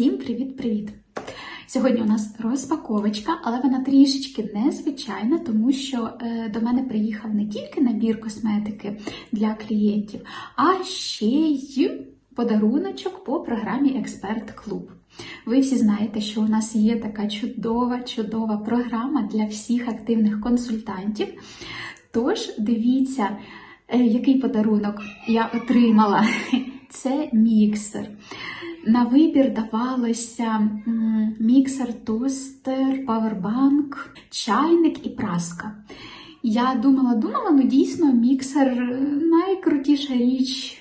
Всім привіт-привіт! Сьогодні у нас розпаковочка, але вона трішечки незвичайна, тому що е, до мене приїхав не тільки набір косметики для клієнтів, а ще й подаруночок по програмі Експерт Клуб. Ви всі знаєте, що у нас є така чудова, чудова програма для всіх активних консультантів. Тож дивіться, е, який подарунок я отримала. Це міксер. На вибір давалося міксер, тостер, павербанк, чайник і праска. Я думала, думала, ну дійсно міксер е, найкрутіша річ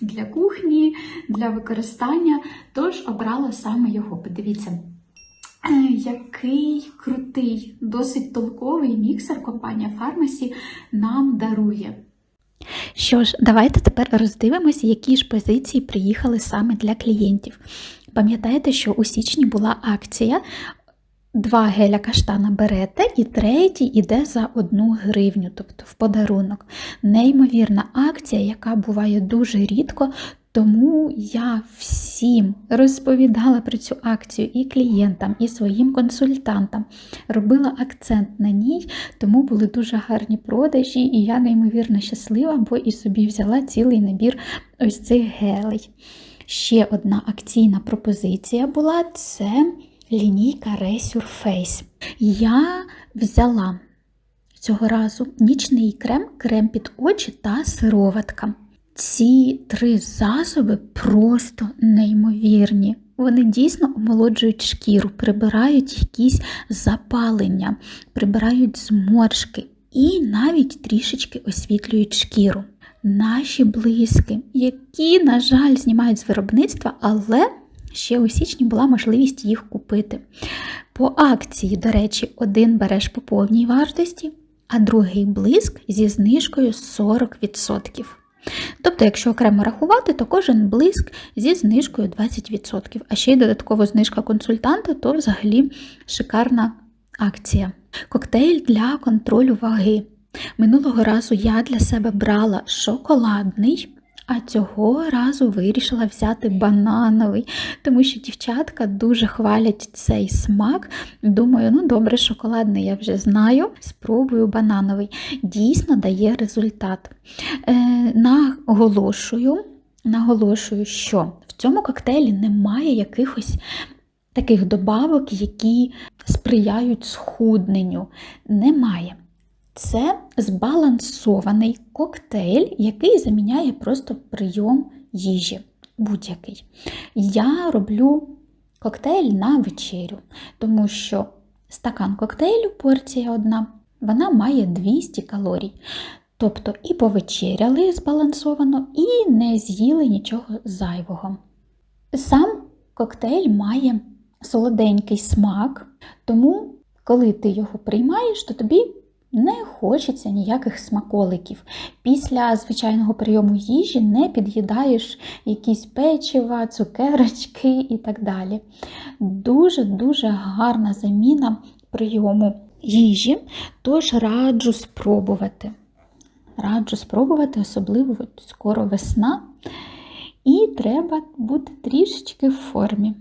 для кухні, для використання, тож обрала саме його. Подивіться. Е, Який крутий, досить толковий міксер компанія Pharmacy нам дарує. Що ж, давайте тепер роздивимося, які ж позиції приїхали саме для клієнтів. Пам'ятаєте, що у січні була акція. Два геля каштана берете, і третій іде за одну гривню, тобто в подарунок. Неймовірна акція, яка буває дуже рідко, тому я всім розповідала про цю акцію і клієнтам, і своїм консультантам. Робила акцент на ній, тому були дуже гарні продажі, і я неймовірно щаслива, бо і собі взяла цілий набір ось цих гелей. Ще одна акційна пропозиція була це лінійка Resurface. Я взяла цього разу нічний крем, крем під очі та сироватка. Ці три засоби просто неймовірні. Вони дійсно омолоджують шкіру, прибирають якісь запалення, прибирають зморшки і навіть трішечки освітлюють шкіру. Наші блиски, які, на жаль, знімають з виробництва, але ще у січні була можливість їх купити. По акції, до речі, один береш по повній вартості, а другий блиск зі знижкою 40%. Тобто, якщо окремо рахувати, то кожен блиск зі знижкою 20%. А ще й додатково знижка консультанта, то взагалі шикарна акція. Коктейль для контролю ваги. Минулого разу я для себе брала шоколадний. А цього разу вирішила взяти банановий, тому що дівчатка дуже хвалять цей смак. Думаю, ну добре, шоколадний я вже знаю. Спробую банановий. Дійсно дає результат. Е, наголошую, наголошую, що в цьому коктейлі немає якихось таких добавок, які сприяють схудненню. Немає. Це збалансований коктейль, який заміняє просто прийом їжі. Будь-який. Я роблю коктейль на вечерю, тому що стакан коктейлю, порція одна, вона має 200 калорій. Тобто і повечеряли збалансовано, і не з'їли нічого зайвого. Сам коктейль має солоденький смак, тому, коли ти його приймаєш, то тобі не хочеться ніяких смаколиків. Після звичайного прийому їжі не під'їдаєш якісь печива, цукерочки і так далі. Дуже-дуже гарна заміна прийому їжі, тож раджу спробувати. Раджу спробувати, особливо скоро весна, і треба бути трішечки в формі.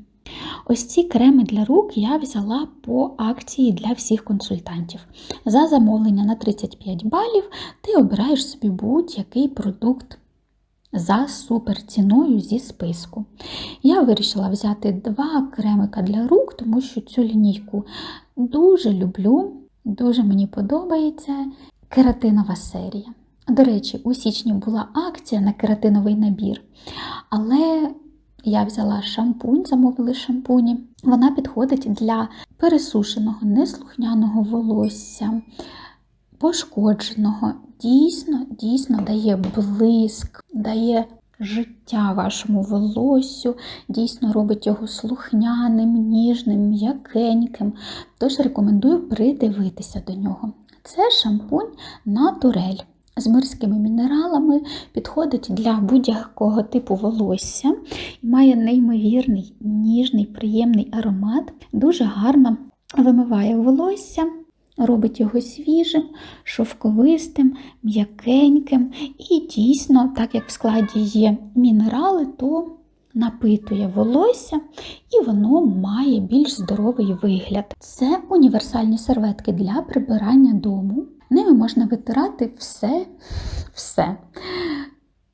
Ось ці креми для рук я взяла по акції для всіх консультантів. За замовлення на 35 балів ти обираєш собі будь-який продукт за суперціною зі списку. Я вирішила взяти два кремика для рук, тому що цю лінійку дуже люблю, дуже мені подобається кератинова серія. До речі, у січні була акція на кератиновий набір, але я взяла шампунь, замовили шампуні. Вона підходить для пересушеного, неслухняного волосся, пошкодженого. Дійсно, дійсно дає блиск, дає життя вашому волоссю, дійсно робить його слухняним, ніжним, м'якеньким. Тож рекомендую придивитися до нього. Це шампунь натурель з морськими мінералами, підходить для будь-якого типу волосся і має неймовірний, ніжний, приємний аромат, дуже гарно вимиває волосся. Робить його свіжим, шовковистим, м'якеньким, і дійсно, так як в складі є мінерали, то напитує волосся і воно має більш здоровий вигляд. Це універсальні серветки для прибирання дому. Ними можна витирати все, все.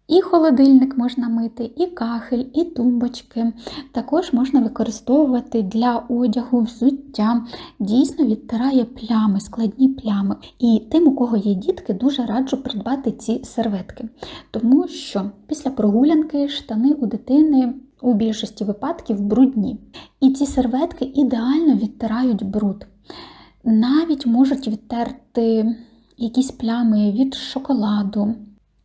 І холодильник можна мити, і кахель, і тумбочки. Також можна використовувати для одягу, взуття. Дійсно відтирає плями, складні плями. І тим, у кого є дітки, дуже раджу придбати ці серветки. Тому що після прогулянки штани у дитини у більшості випадків брудні. І ці серветки ідеально відтирають бруд. Навіть можуть відтерти якісь плями від шоколаду,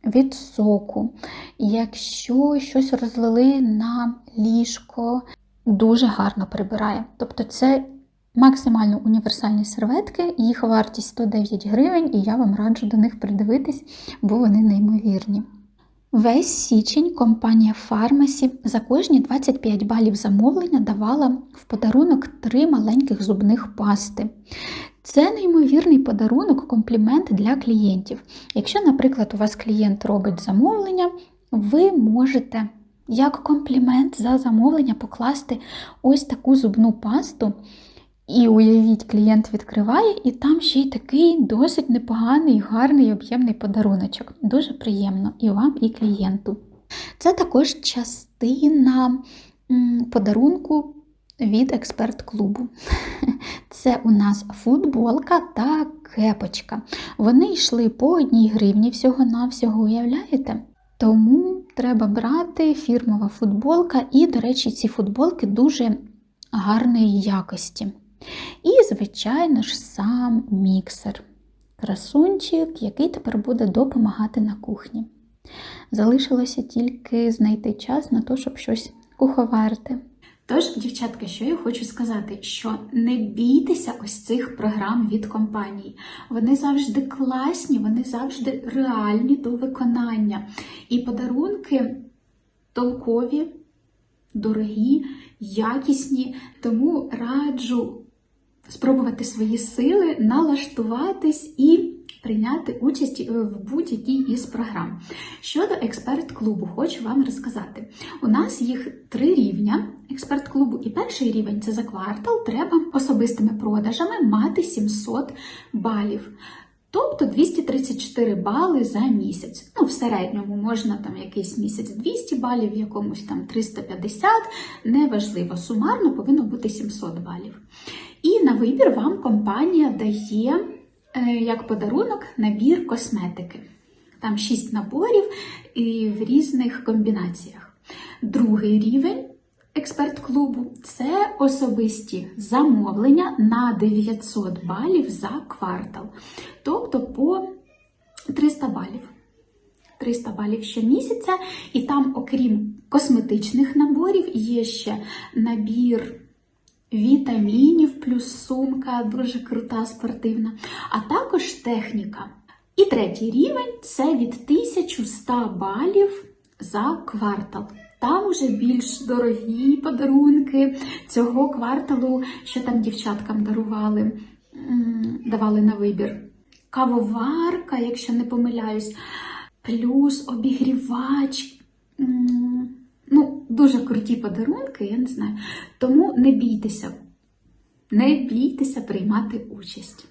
від соку. Якщо щось розлили на ліжко, дуже гарно прибирає. Тобто це максимально універсальні серветки, їх вартість 109 гривень, і я вам раджу до них придивитись, бо вони неймовірні. Весь січень компанія Фармасі за кожні 25 балів замовлення давала в подарунок три маленьких зубних пасти. Це неймовірний подарунок, комплімент для клієнтів. Якщо, наприклад, у вас клієнт робить замовлення, ви можете як комплімент за замовлення покласти ось таку зубну пасту. І уявіть, клієнт відкриває, і там ще й такий досить непоганий, гарний об'ємний подаруночок. Дуже приємно і вам, і клієнту. Це також частина подарунку від експерт-клубу. Це у нас футболка та кепочка. Вони йшли по одній гривні всього-навсього, уявляєте? Тому треба брати фірмова футболка, і, до речі, ці футболки дуже гарної якості. І, звичайно ж, сам міксер. Красунчик, який тепер буде допомагати на кухні. Залишилося тільки знайти час на те, щоб щось куховарити. Тож, дівчатка, що я хочу сказати, що не бійтеся ось цих програм від компанії. Вони завжди класні, вони завжди реальні до виконання. І подарунки толкові, дорогі, якісні. Тому раджу спробувати свої сили, налаштуватись і прийняти участь е, в будь-якій із програм. Щодо експерт-клубу, хочу вам розказати. У нас їх три рівня експерт-клубу, і перший рівень це за квартал. Треба особистими продажами мати 700 балів. Тобто 234 бали за місяць. Ну, в середньому можна там якийсь місяць 200 балів, в якомусь там 350, неважливо. Сумарно повинно бути 700 балів. І на вибір вам компанія дає е, як подарунок набір косметики. Там 6 наборів і в різних комбінаціях. Другий рівень експерт-клубу це особисті замовлення на 900 балів за квартал. Тобто по 300 балів. 300 балів щомісяця, і там, окрім косметичних наборів, є ще набір вітамінів, плюс сумка, дуже крута, спортивна, а також техніка. І третій рівень це від 1100 балів за квартал. Там уже більш дорогі подарунки цього кварталу, що там дівчаткам дарували, давали на вибір. Кавоварка, якщо не помиляюсь, плюс обігрівач. Ну, дуже круті подарунки, я не знаю. Тому не бійтеся, не бійтеся приймати участь.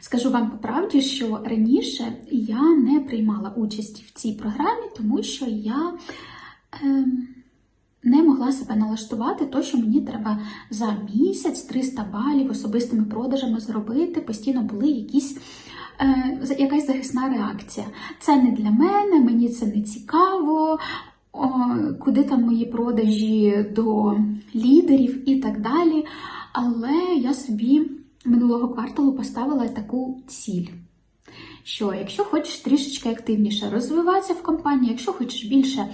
Скажу вам по правді, що раніше я не приймала участь в цій програмі, тому що я не могла себе налаштувати, то, що мені треба за місяць 300 балів особистими продажами зробити. Постійно були якісь. е, Якась захисна реакція. Це не для мене, мені це не цікаво, о, куди там мої продажі до лідерів і так далі. Але я собі минулого кварталу поставила таку ціль. Що якщо хочеш трішечки активніше розвиватися в компанії, якщо хочеш більше,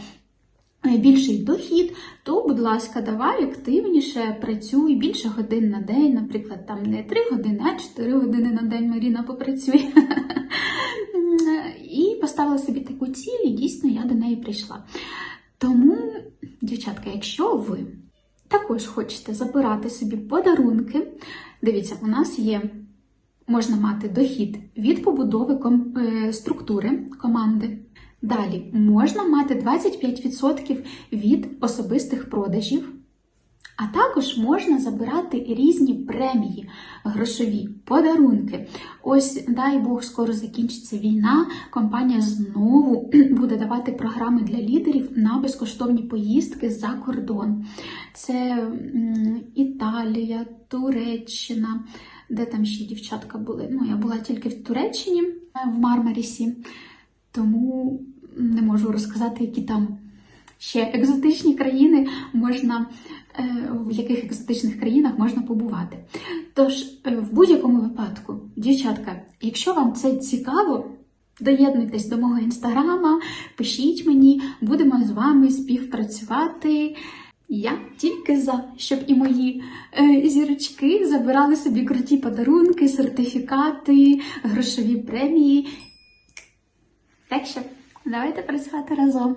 більший дохід, то, будь ласка, давай активніше працюй більше годин на день, наприклад, там не 3 години, а 4 години на день Маріна попрацює. І поставила собі таку ціль, і дійсно я до неї прийшла. Тому, дівчатка, якщо ви також хочете забирати собі подарунки, дивіться, у нас є. Можна мати дохід від побудови е, структури команди. Далі можна мати 25% від особистих продажів, А також можна забирати різні премії, грошові, подарунки. Ось, дай Бог, скоро закінчиться війна. Компанія знову буде давати програми для лідерів на безкоштовні поїздки за кордон. Це Італія, Туреччина, де там ще дівчатка були. Ну, я була тільки в Туреччині, е, в Мармарісі, тому не можу розказати, які там ще екзотичні країни можна, е, в яких екзотичних країнах можна побувати. Тож, е, в будь-якому випадку, дівчатка, якщо вам це цікаво, доєднуйтесь до мого інстаграма, пишіть мені, будемо з вами співпрацювати. Я тільки за, щоб і мої е, зірочки забирали собі круті подарунки, сертифікати, грошові премії. Так що давайте працювати разом.